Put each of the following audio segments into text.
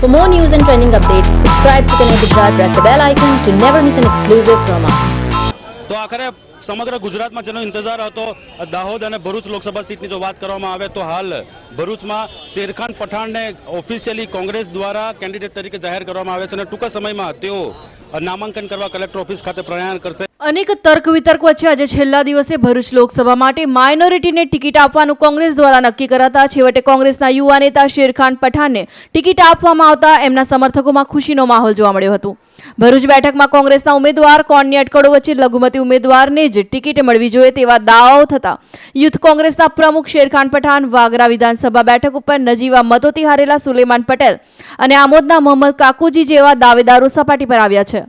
For more news and trending updates, subscribe to Connect Gujarat, press the bell icon to never miss an exclusive from us. તો આખરે સમગ્ર ગુજરાતમાં જેનો ઇંતજાર હતો દાહોદ અને ભરૂચ લોકસભા સીટની જો વાત કરવામાં આવે તો હાલ ભરૂચમાં શેરખાન પઠાણને ઓફિશિયલી કોંગ્રેસ દ્વારા કેન્ડિડેટ તરીકે જાહેર કરવામાં આવે છે અને ટૂંકા સમયમાં તેઓ નામાંકન કરવા કલેક્ટર ઓફિસ ખાતે પ્રયાણ કરશે અનેક તર્ક વિતર્ક વચ્ચે આજે છેલ્લા દિવસે ભરૂચ લોકસભા માટે માઇનોરિટીને ટિકિટ આપવાનું કોંગ્રેસ દ્વારા નક્કી કરાતા છેવટે કોંગ્રેસના યુવા નેતા શેરખાન પઠાણને ટિકિટ આપવામાં આવતા એમના સમર્થકોમાં ખુશીનો માહોલ જોવા મળ્યો હતો. ભરૂચ બેઠકમાં કોંગ્રેસના ઉમેદવાર, કોણની અટકળો વચ્ચે લઘુમતી ઉમેદવારને જ ટિકિટ મળવી જોઈએ તેવા દાવાઓ થતા યુથ કોંગ્રેસના પ્રમુખ શેરખાન પઠાણ વાગરા વિધાનસભા બેઠક ઉપર નજીવા મતોથી હારેલા સુલેમાન પટેલ અને આમોદના મોહમ્મદ કાકુજી જેવા દાવેદારો સપાટી પર આવ્યા છે.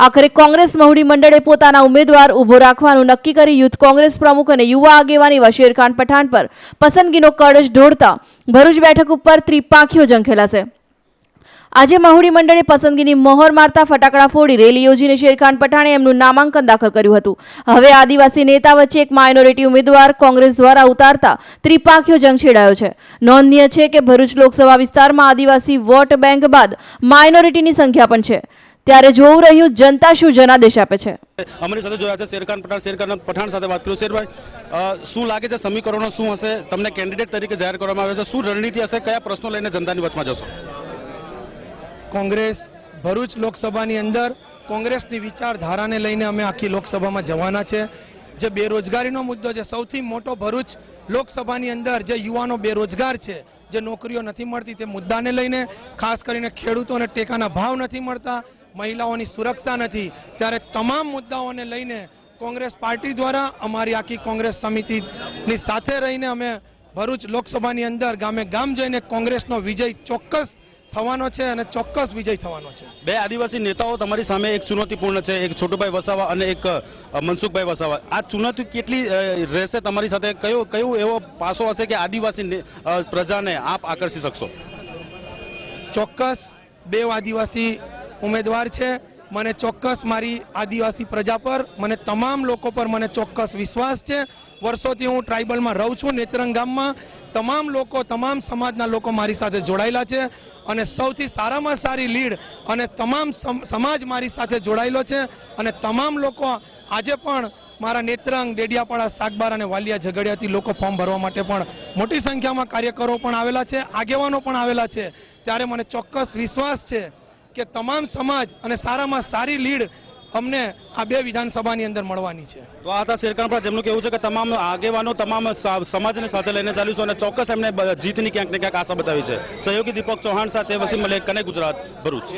આખરે કોંગ્રેસ મહુડી મંડળે પોતાના ઉમેદવાર ઊભો રાખવાનું નક્કી કરી યુથ કોંગ્રેસ પ્રમુખ અને યુવા આગેવાની વશીરખાન શેરખાન પઠાણ પર પસંદગીનો કળશ ઢોળતા ભરૂચ બેઠક ઉપર ત્રિપાંખીઓ જંખેલાશે આજે મહુડી મંડળે પસંદગીની મોહર મારતા ફટાકડા ફોડી રેલી યોજીને શેરખાન પઠાણે એમનું નામાંકન દાખલ કર્યું હતું. હવે આદિવાસી નેતા વચ્ચે એક માઇનોરિટી ઉમેદવાર કોંગ્રેસ દ્વારા ઉતારતા ત્રિપાંખીઓ જંગ છેડાયો છે. નોંધનીય છે કે ભરૂચ લોકસભા વિસ્તારમાં આદિવાસી વોટ બેંક બાદ માઇનોરિટીની સંખ્યા પણ છે. ત્યારે જોવું રહ્યું જનતા શું જનાદેશ આપે છે? અમારી સાથે જોયા છે શેરખાન પઠાણ શેરખાન પઠાણ સાથે વાત કરું. શેરભાઈ શું લાગે છે સમીકરણો શું હશે? તમને કેન્ડિડેટ તરીકે જાહેર કરવામાં આવે છે. શું રણનીતિ હશે? કયા પ્રશ્નો લઈને જનતાની વચમાં જશો? કોંગ્રેસ ભરૂચ લોકસભાની અંદર કોંગ્રેસની વિચારધારાને લઈને અમે આખી લોકસભામાં જવાના છે. જે બેરોજગારીનો મુદ્દો છે સૌથી મોટો ભરૂચ લોકસભાની અંદર જે યુવાનો બેરોજગાર છે જે નોકરીઓ નથી મળતી તે મુદ્દાને લઈને ખાસ કરીને ખેડૂતોને ટેકાના ભાવ નથી મળતા. મહિલાઓની સુરક્ષા નથી. ત્યારે તમામ મુદ્દાઓને લઈને કોંગ્રેસ પાર્ટી દ્વારા અમારી આખી કોંગ્રેસ સમિતિની સાથે રહીને અમે ભરૂચ લોકસભાની અંદર ગામે ગામ જઈને કોંગ્રેસનો વિજય ચોક્કસ થવાનો છે અને ચોક્કસ વિજય થવાનો છે. બે આદિવાસી નેતાઓ તમારી સામે એક ચુનૌતીપૂર્ણ છે એક છોટુભાઈ વસાવા અને એક મનસુખભાઈ વસાવા. આ ચુનૌતી કેટલી રહેશે તમારી સાથે? કયો કયો એવો પાસો હશે કે આદિવાસી પ્રજાને આપ આકર્ષી શકશો? ચોક્કસ બે આદિવાસી ઉમેદવાર છે. મને ચોક્કસ મારી આદિવાસી પ્રજા પર, મને તમામ લોકો પર મને ચોક્કસ વિશ્વાસ છે. વર્ષોથી હું ટ્રાઇબલમાં રહું છું, નેત્રંગ ગામમાં. તમામ લોકો, તમામ સમાજના લોકો મારી સાથે જોડાયેલા છે અને સૌથી સારામાં સારી લીડ અને તમામ સમ- સમાજ મારી સાથે જોડાયેલો છે અને તમામ લોકો આજે પણ મારા નેત્રંગ, ડેડિયાપાડા, સાગબાર અને વાલિયા ઝઘડિયાથી લોકો ફોર્મ ભરવા માટે પણ મોટી સંખ્યામાં કાર્યકરો પણ આવેલા છે, આગેવાનો પણ આવેલા છે. ત્યારે મને ચોક્કસ વિશ્વાસ છે કે તમામ સમાજ અને સારામાં સારી લીડ અમને આ બે વિધાનસભાની અંદર મળવાની છે. તો આ હતા જેમનું કેવું છે કે તમામ આગેવાનો તમામ સમાજને સાથે લઈને ચાલીશું અને ચોક્કસ એમને જીતની ક્યાંક ને ક્યાંક આશા બતાવી છે. સહયોગી દીપક ચૌહાણ સાથે વસીમ મલેક કને ગુજરાત, ભરૂચ.